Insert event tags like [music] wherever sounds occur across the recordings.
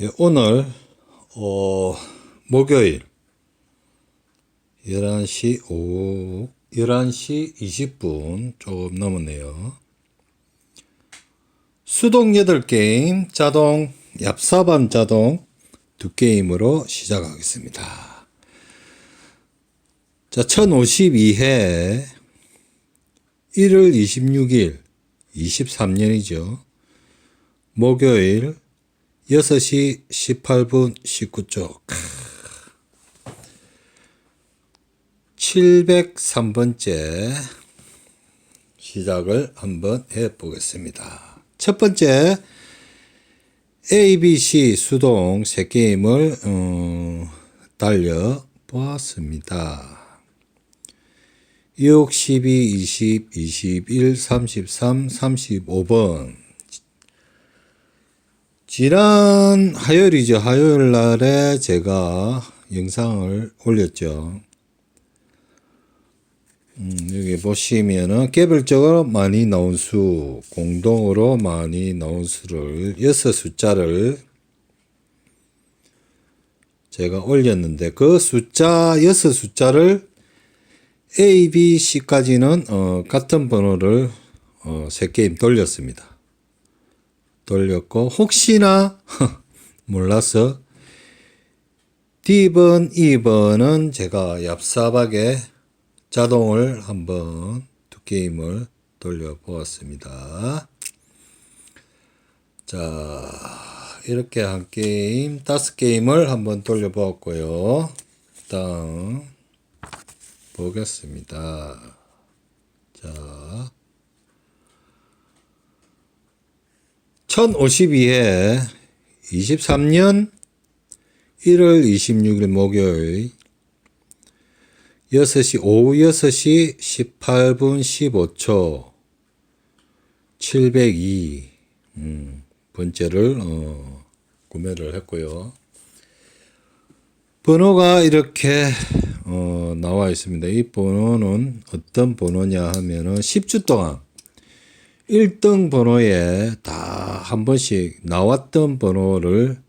예, 오늘 어, 목요일 11시 오 11시 20분 조금 넘었네요. 수동 8게임, 자동, 얍사반 자동 두 게임으로 시작하겠습니다. 자, 1052회 1월 26일 23년이죠. 목요일 6시 18분 19초. 703번째 시작을 한번 해 보겠습니다. 첫 번째 ABC 수동 세 게임을 어, 달려 보았습니다. 6, 12, 20, 21, 33, 35번 지난 화요일이죠. 화요일 날에 제가 영상을 올렸죠. 음, 여기 보시면은 개별적으로 많이 나온 수, 공동으로 많이 나온 수를 여섯 숫자를 제가 올렸는데 그 숫자 여섯 숫자를 A, B, C까지는 어, 같은 번호를 어, 세 게임 돌렸습니다. 돌렸고 혹시나 [laughs] 몰라서 D번, 2번은 제가 얍삽하게 자동을 한번 두 게임을 돌려보았습니다. 자, 이렇게 한 게임, 다섯 게임을 한번 돌려보았고요. 다음 보겠습니다. 자, 1052회 23년 1월 26일 목요일 6시, 오후 6시 18분 15초 702 음, 번째를 어, 구매를 했고요. 번호가 이렇게 어, 나와 있습니다. 이 번호는 어떤 번호냐 하면은 10주 동안 1등 번호에 다 한 번씩 나왔던 번호를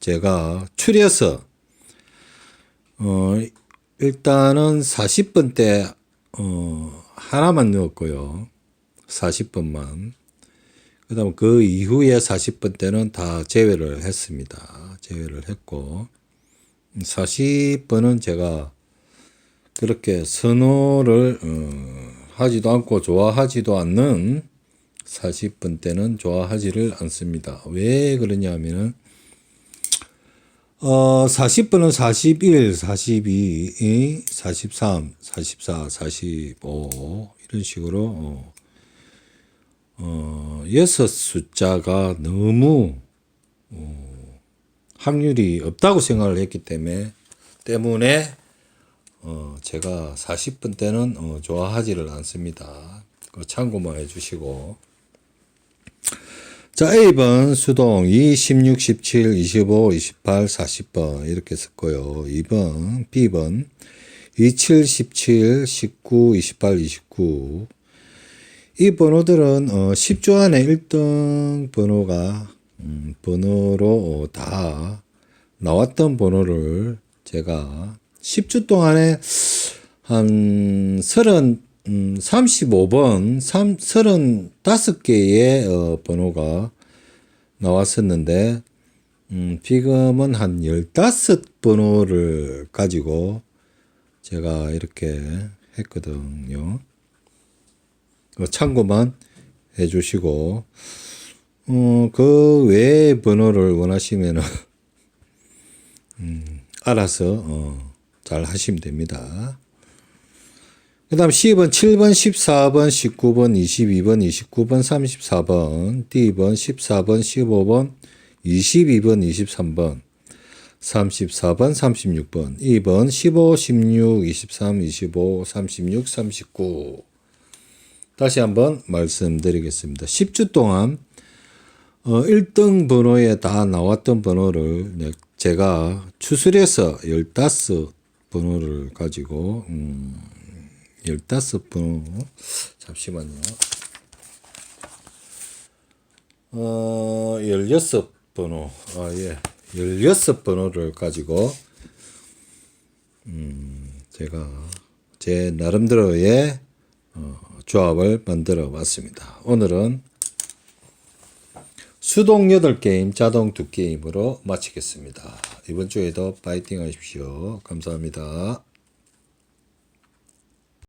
제가 추려서 어 일단은 40번 때 어, 하나만 넣었고요. 40번만. 그 다음 그 이후에 40번 때는 다 제외를 했습니다. 제외를 했고, 40번은 제가 그렇게 선호를, 어, 하지도 않고 좋아하지도 않는 40번 때는 좋아하지를 않습니다. 왜 그러냐 하면은, 어, 40번은 41, 42, 43, 44, 45 이런 식으로 어, 어, 여섯 숫자가 너무 어, 확률이 없다고 생각을 했기 때문에 때문에 어, 제가 40번 때는 어, 좋아하지를 않습니다. 그 참고만 해주시고 자, A번 수동 2, 16, 17, 25, 28, 40번 이렇게 썼고요. 2번, B번 27, 17, 19, 28, 29. 이 번호들은 어, 10조 안에 1등 번호가 음, 번호로 다 나왔던 번호를 제가 10주 동안에 한 30, 음, 35번, 3, 35개의 어, 번호가 나왔었는데, 음, 지금은 한 15번호를 가지고 제가 이렇게 했거든요. 그 참고만 해 주시고, 어, 그 외의 번호를 원하시면은, [laughs] 음, 알아서, 어, 잘 하시면 됩니다. 그 다음 10번, 7번, 14번, 19번, 22번, 29번, 34번, D번, 14번, 15번, 22번, 23번, 34번, 36번, 2번, 15, 16, 23, 25, 36, 39. 다시 한번 말씀드리겠습니다. 10주 동안 어, 1등 번호에 다 나왔던 번호를 네, 제가 추술해서 15 번호를 가지고 음, 15번호 잠시만요. 어, 16번호. 아, 예. 16번호를 가지고 음, 제가 제 나름대로의 어, 조합을 만들어 봤습니다. 오늘은 수동 8게임, 자동 2게임으로 마치겠습니다. 이번 주에도 파이팅 하십시오. 감사합니다.